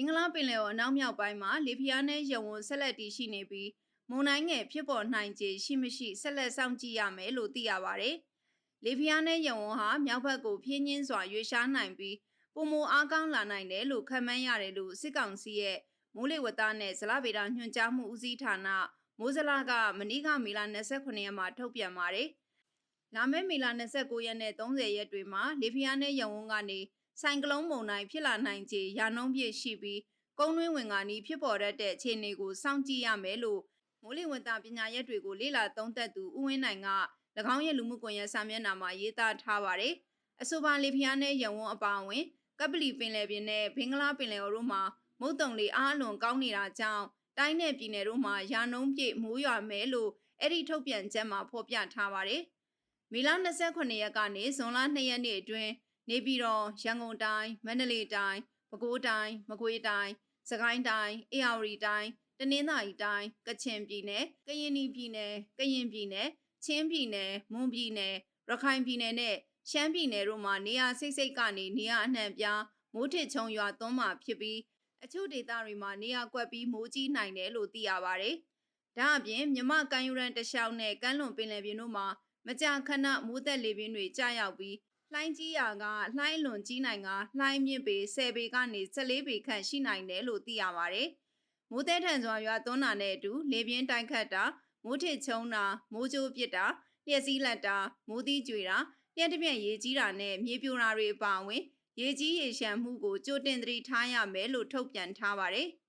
င်္ဂလားပင်လယ်ော်အနောက်မြောက်ပိုင်းမှာလေပြင်းနဲ့ရဝန်းဆက်လက်တည်ရှိနေပြီးမုန်တိုင်းငယ်ဖြစ်ပေါ်နိုင်ခြေရှိမရှိဆက်လက်စောင့်ကြည့်ရမယ်လို့သိရပါတယ်။လေပြင်းနဲ့ရဝန်းဟာမြောက်ဘက်ကိုဖြင်းညင်းစွာရွေ့ရှားနိုင်ပြီးပုံမအားကောင်းလာနိုင်တယ်လို့ခန့်မှန်းရတယ်လို့စစ်ကောင်စီရဲ့မိုးလေဝသနဲ့ဇလဗေဒညွှန်ကြားမှုဦးစီးဌာနမိုးဇလကမနီးကမေလ29ရက်မှာထုတ်ပြန်ပါတယ်။လာမယ့်မေလ29ရက်နဲ့30ရက်တွေမှာလေပြင်းနဲ့ရဝန်းကနေ ဆိုင်ကလုန်းမုန်တိုင်းဖြစ်လာနိုင်ခြေရာနှုန်းပြည့်ရှိပြီးကုန်းတွင်းဝင်ကနီးဖြစ်ပေါ်တတ်တဲ့အခြေအနေကိုစောင့်ကြည့်ရမယ်လို့မိုးလေဝသပညာရက်တွေကိုလေ့လာသုံးသပ်သူဦးဝင်းနိုင်က၎င်းရဲ့လူမှုကွန်ရက်စာမျက်နှာမှာရေးသားထားပါတယ်။အဆိုပါလေဖျားနဲ့ရဝန်းအပါအဝင်ကပလီပင်လယ်ပြင်နဲ့ဘင်္ဂလားပင်လယ်အော်တို့မှာမုတ်တုံလေးအားအလွန်ကောင်းနေတာကြောင့်တိုင်းနယ်ပြည်နယ်တို့မှာရာနှုန်းပြည့်မိုးရွာမယ်လို့အဲ့ဒီထုတ်ပြန်ချက်မှာဖော်ပြထားပါတယ်။မေလ29ရက်ကနေဇွန်လ2ရက်နေ့အတွင်း နေပြည်တော်ရန်ကုန်တိုင်းမန္တလေးတိုင်းပဲခူးတိုင်းမကွေးတိုင်းစကိုင်းတိုင်းအေရဝတီတိုင်းတနင်္သာရီတိုင်းကချင်ပြည်နယ်ကရင်ပြည်နယ်ကရင်ပြည်နယ်ချင်းပြည်နယ်မွန်ပြည်နယ်ရခိုင်ပြည်နယ်နဲ့ရှမ်းပြည်နယ်တို့မှာနေရာစိတ်စိတ်ကနေနေရာအနှံ့ပြားမိုးထစ်ချုံရွာသွန်းမှာဖြစ်ပြီးအချို့ဒေသတွေမှာနေရာကွက်ပြီးမိုးကြီးနိုင်တယ်လို့သိရပါဗျ။ဒါအပြင်မြမကန်ယူရန်တလျှောက်နဲ့ကမ်းလွန်ပင်လယ်ပြင်တို့မှာမကြာခဏမိုးသက်လေပြင်းတွေကြာရောက်ပြီး လှိုင်းကြီးရာကလှိုင်းလွန်ကြီးနိုင်ကလှိုင်းမြင့်ပေ10ပေကနေ14ပေခန့်ရှိနိုင်တယ်လို့သိရပါတယ်။မိုးသည်ထန်စွာရွာသွန်းတာနဲ့အတူလေပြင်းတိုက်ခတ်တာမိုးထစ်ချုံတာမိုးကြိုးပစ်တာလျှက်စည်းလက်တာမိုးသီးကြွေတာလျှက်တစ်ပြက်ရေကြီးတာနဲ့မြေပြိုတာတွေအပါအဝင် ရေကြီးရေရှမ်းမှုကိုကြိုတင်သတိထားရမယ်လို့ထုတ်ပြန်ထားပါတယ်။